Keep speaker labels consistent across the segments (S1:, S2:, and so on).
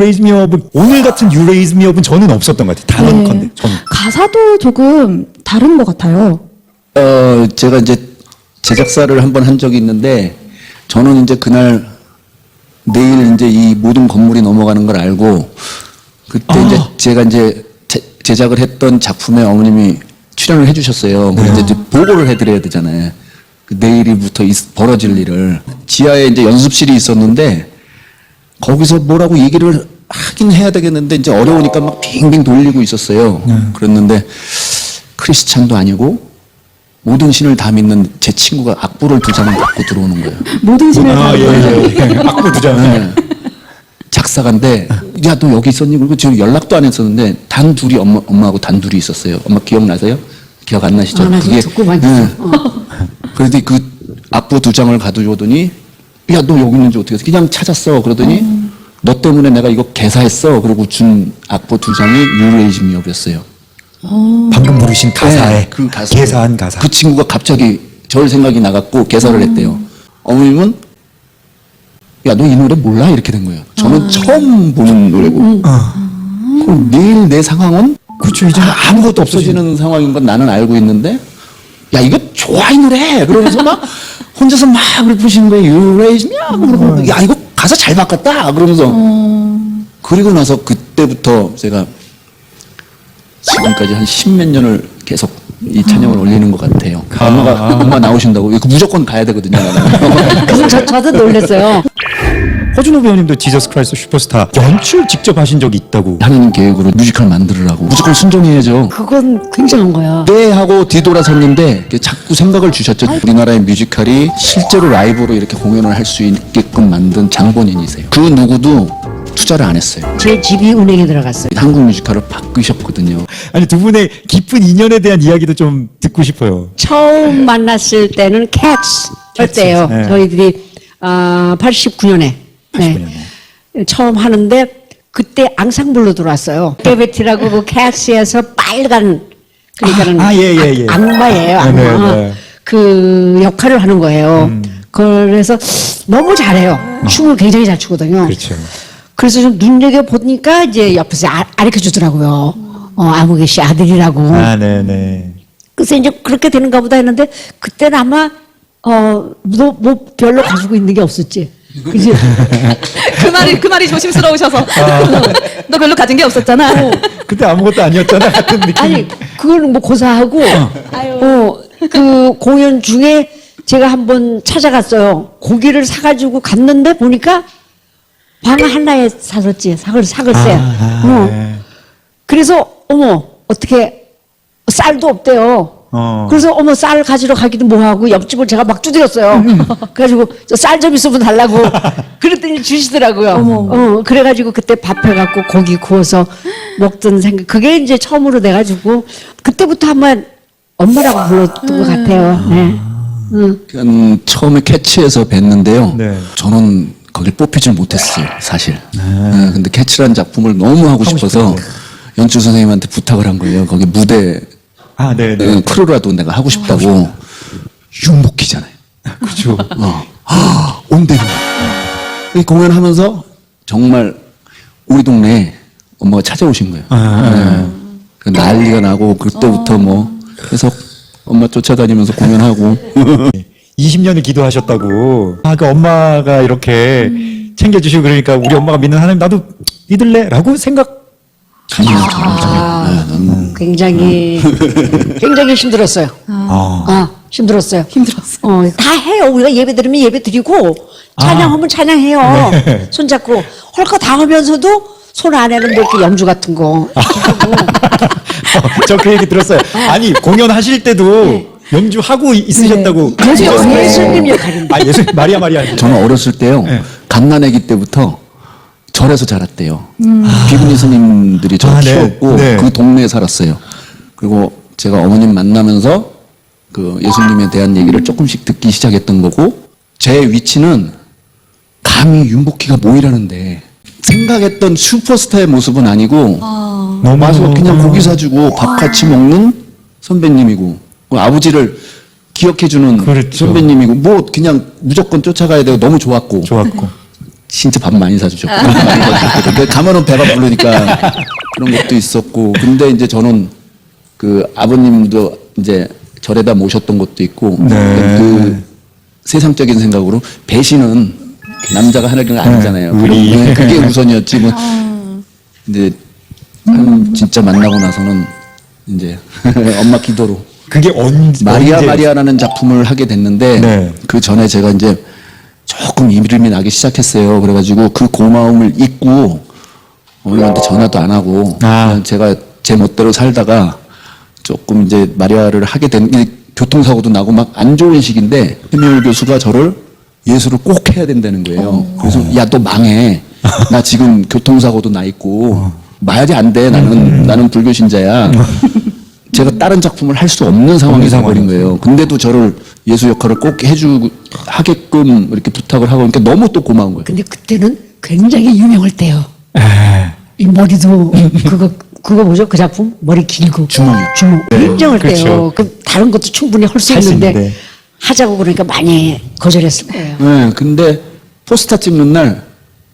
S1: Raise Me Up은 오늘 같은 You Raise Me Up은 저는 없었던 것 같아요. 단언컨대.
S2: 네.
S1: 저는.
S2: 가사도 조금 다른 것 같아요.
S3: 어, 제가 이제 제작사를 한 번 한 적이 있는데 저는 이제 그날 내일 이제 이 모든 건물이 넘어가는 걸 알고 그때 이제 제가 이제 제, 제작을 했던 작품에 어머님이 출연을 해주셨어요. 그래서 이제 보고를 해드려야 되잖아요. 그 내일부터 있- 벌어질 일을 지하에 이제 연습실이 있었는데 거기서 뭐라고 얘기를 하긴 해야 되겠는데 이제 어려우니까 막 빙빙 돌리고 있었어요. 그랬는데 크리스찬도 아니고 모든 신을 다 믿는 제 친구가 악보를 두 장을 갖고 들어오는 거예요.
S2: 모든 신을 다
S1: 아, 예, 예, 예. 악보 두 장.
S3: 네. 작사가인데 야 너 여기 있었니? 그리고 지금 연락도 안 했었는데 단 둘이 엄마 엄마하고 단 둘이 있었어요. 엄마 기억나세요? 기억 안 나시죠?
S4: 아, 나 지금 듣고만 있어.
S3: 그런데 그 악보 두 장을 가져오더니 야 너 여기 있는지 어떻게 했어? 그냥 찾았어. 그러더니 너 때문에 내가 이거 개사했어. 그리고 준 악보 두 장이 유레이즘이었어요.
S1: 방금 부르신 가사에
S3: 네, 그 가사
S1: 개사한 가사.
S3: 그 친구가 갑자기 절 생각이 나갖고 개사를 했대요. 어머님은 야 너 이 노래 몰라 이렇게 된 거예요. 저는 처음 보는 노래고. 그럼 내일 내 상황은
S1: 그렇죠. 이제 아 무것도 없어지는.
S3: 없어지는 상황인 건 나는 알고 있는데 야 이거 좋아 이 노래 그러면서 막 혼자서 막 부르시는 거예요. You raise me up 그러고 야 이거 가사 잘 바꿨다 그러면서 그리고 나서 그때부터 제가 지금까지 한 십몇 년을 계속 이 찬양을 올리는 것 같아요. 엄마가 엄마 나오신다고 이거 무조건 가야 되거든요. 나는.
S4: 그래서 저, 저도 놀랐어요.
S1: 허준호 배우님도 지저스 크라이스트 슈퍼스타 연출 직접 하신 적이 있다고.
S3: 하나님 계획으로 뮤지컬 만들으라고 무조건 순종해야죠.
S4: 그건 굉장한 거야.
S3: 네 하고 뒤돌아섰는데 자꾸 생각을 주셨죠. 우리나라의 뮤지컬이 실제로 라이브로 이렇게 공연을 할 수 있게끔 만든 장본인이세요. 그 누구도 투자를 안 했어요.
S4: 제 집이 은행에 들어갔어요.
S3: 한국 뮤지컬을 바꾸셨거든요.
S1: 아니 두 분의 깊은 인연에 대한 이야기도 좀 듣고 싶어요.
S4: 처음 만났을 때는 캣스였대요.
S1: 네.
S4: 저희들이 아, 89년에.
S1: 89년에.
S4: 처음 하는데 그때 앙상블로 들어왔어요. 데베티라고 그 캣스에서 빨간 그러니까는
S1: 아, 아, 예, 예, 예.
S4: 악- 악마예요. 악마.
S1: 네, 네, 네.
S4: 그 역할을 하는 거예요.
S1: 음.
S4: 그래서 너무 잘해요. 춤을 굉장히 잘 추거든요.
S1: 그렇죠.
S4: 그래서 좀 눈여겨 보니까 이제 옆에서 아, 가르쳐 주더라고요. 어, 아무개 씨 아들이라고.
S1: 아, 네 네.
S4: 그래서 이제 그렇게 되는가 보다 했는데 그때는 아마 어, 뭐, 뭐 별로 가지고 있는 게 없었지. 그지?
S2: 그 말이 그 말이 조심스러우셔서
S1: 아.
S2: 너 별로 가진 게 없었잖아.
S1: 그때 아무것도 아니었잖아 같은 느낌.
S4: 아니, 그거는 뭐 고사하고, 어, 그 공연 중에 제가 한번 찾아갔어요. 고기를 사가지고 갔는데 보니까 방 하나에 사줬지. 사글, 사글세.
S1: 아,
S4: 어.
S1: 네.
S4: 그래서, 어머, 어떻게, 쌀도 없대요.
S1: 어.
S4: 그래서 어머 쌀 가지러 가기도 뭐하고 옆집을 제가 막 두드렸어요. 그래가지고 저쌀좀 있으면 달라고 그랬더니 주시더라고요. 어, 그래가지고 그때 밥 해갖고 고기 구워서 먹던 생각 그게 이제 처음으로 돼가지고 그때부터 한번 엄마라고 불렀던 것 같아요. 네. 응.
S3: 음, 처음에 캐치에서 뵀는데요.
S1: 네.
S3: 저는 거길 뽑히질 못했어요, 사실. 네, 근데 캐치라는 작품을 너무 하고 싶어서 연출 선생님한테 부탁을 한 거예요. 거기 무대
S1: 아, 네네.
S3: 어, 크루라도 내가 하고 싶다고. 흉복이잖아요.
S1: 그렇죠.
S3: 어. 아, 온대로. 이 공연하면서 정말 우리 동네에 엄마가 찾아오신 거예요. 네. 그 난리가 나고 그때부터 뭐 계속 엄마 쫓아다니면서 공연하고
S1: 20년을 기도하셨다고. 아, 그 엄마가 이렇게 챙겨주시고 그러니까 우리 엄마가 믿는 하나님 나도 믿을래 라고 생각.
S4: 아, 굉장히 굉장히 힘들었어요.
S1: 아,
S4: 아, 힘들었어요.
S2: 힘들었어.
S4: 어, 다 해요. 우리가 예배 드리면 예배 드리고, 찬양하면 찬양해요.
S1: 네.
S4: 손잡고. 헐거 다 하면서도 손 안에는 뭐 이렇게 염주 같은 거.
S1: 저 그 얘기 들었어요. 아니 공연하실 때도 연주하고 있으셨다고.
S4: 예수,
S1: 들었어요.
S4: 예수님 역할인데.
S1: 아 예수 마리아 마리아.
S3: 저는 어렸을 때요
S1: 네.
S3: 갓난아기 때부터 절에서 자랐대요. 비구니 스님들이 저
S1: 아, 네.
S3: 키웠고
S1: 네.
S3: 그 동네에 살았어요. 그리고 제가 어머님 만나면서 그 예수님에 대한 얘기를 조금씩 듣기 시작했던 거고 제 위치는 감히 윤복희가 모이라는데 생각했던 슈퍼스타의 모습은 아니고
S1: 너무
S3: 와서 그냥 고기 사주고 밥 같이 먹는 선배님이고 그 아버지를 기억해주는
S1: 그렇죠.
S3: 선배님이고 뭐 그냥 무조건 쫓아가야 되고 너무 좋았고
S1: 좋았고.
S3: 진짜 밥 많이 사주거든요. 근데 가면은 배가 부르니까 그런 것도 있었고. 근데 이제 저는 그 아버님도 이제 절에다 모셨던 것도 있고.
S1: 네.
S3: 그 세상적인 생각으로 배신은 남자가 하는 게 아니잖아요.
S1: 네, 우리.
S3: 그런- 그게 우선이었지. 뭐. 근데 한 진짜 만나고 나서는 이제 엄마 기도로
S1: 그게 언
S3: 마리아
S1: 언제-
S3: 마리아라는 작품을 하게 됐는데
S1: 네.
S3: 그 전에 제가 이제 조금 이름이 나기 시작했어요. 그래가지고 그 고마움을 잊고 어머님한테 전화도 안 하고
S1: 아.
S3: 제가 제 멋대로 살다가 조금 이제 마리아를 하게 된이 교통사고도 나고 막 안 좋은 시기인데 해미울 교수가 저를 예수를 꼭 해야 된다는 거예요. 그래서 야 너 망해. 나 지금 교통사고도 나 있고 말이 안 돼. 나는 나는 불교 신자야. 제가 다른 작품을 할 수 없는 상황이 돼버린 거예요. 근데도 저를 예수 역할을 꼭 해주 하게끔 이렇게 부탁을 하고 그러니까 너무 또 고마운 거예요.
S4: 근데 그때는 굉장히 유명할 때요.
S1: 에,
S4: 이 머리도 그거 그거 뭐죠? 그 작품 머리 길고
S3: 주몽이요.
S4: 주몽 굉장할
S1: 그렇죠.
S4: 때요. 그 다른 것도 충분히 할 수
S1: 할수
S4: 있는데
S1: 있는데.
S4: 하자고 그러니까 많이 거절했을 거예요.
S3: 네, 근데 포스터 찍는 날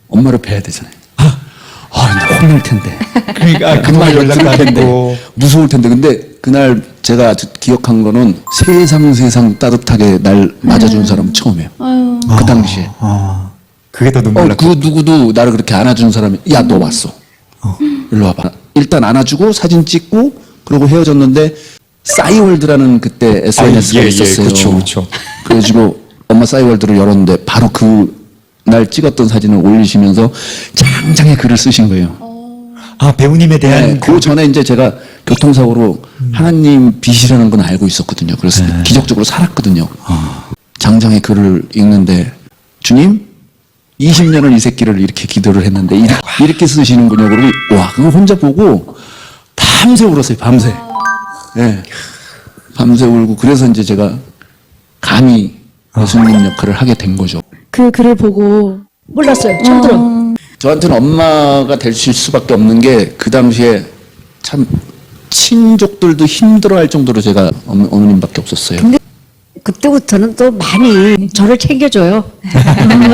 S3: 엄마를 뵈야 되잖아요. 아, 근데 혼날 텐데.
S1: 그러니까 그만 연락도 안 되고
S3: 무서울 텐데. 근데 그날 제가 기억한 거는 세상 세상 따뜻하게 날 맞아준 사람 은 처음이에요. 그 당시에.
S1: 아, 그게 더 눈물
S3: 어,
S1: 났고
S3: 그 누구도 나를 그렇게 안아준 사람이 야 너 왔어. 일로 와봐. 일단 안아주고 사진 찍고 그러고 헤어졌는데 싸이월드라는 그때 SNS가
S1: 아, 예, 예,
S3: 있었어요.
S1: 그쵸, 그쵸.
S3: 그래가지고 엄마 싸이월드를 열었는데 바로 그 날 찍었던 사진을 올리시면서 장장의 글을 쓰신 거예요.
S1: 아 배우님에 대한
S3: 네, 그 전에 이제 제가 교통사고로 하나님 빛이라는 건 알고 있었거든요. 그래서 기적적으로 살았거든요. 장장의 글을 읽는데 주님 20년을 이 새끼를 이렇게 기도를 했는데 이렇게, 이렇게 쓰시는군요. 그러고 와 그거 혼자 보고 밤새 울었어요. 밤새. 네. 밤새 울고 그래서 이제 제가 감히 예수님 역할을 하게 된 거죠.
S2: 그 글을 보고
S4: 몰랐어요. 처음 들어.
S3: 저한테는 엄마가 되실 수밖에 없는 게 그 당시에 참 친족들도 힘들어할 정도로 제가 어머- 어머님밖에 없었어요.
S4: 그때부터는 또 많이 저를 챙겨줘요.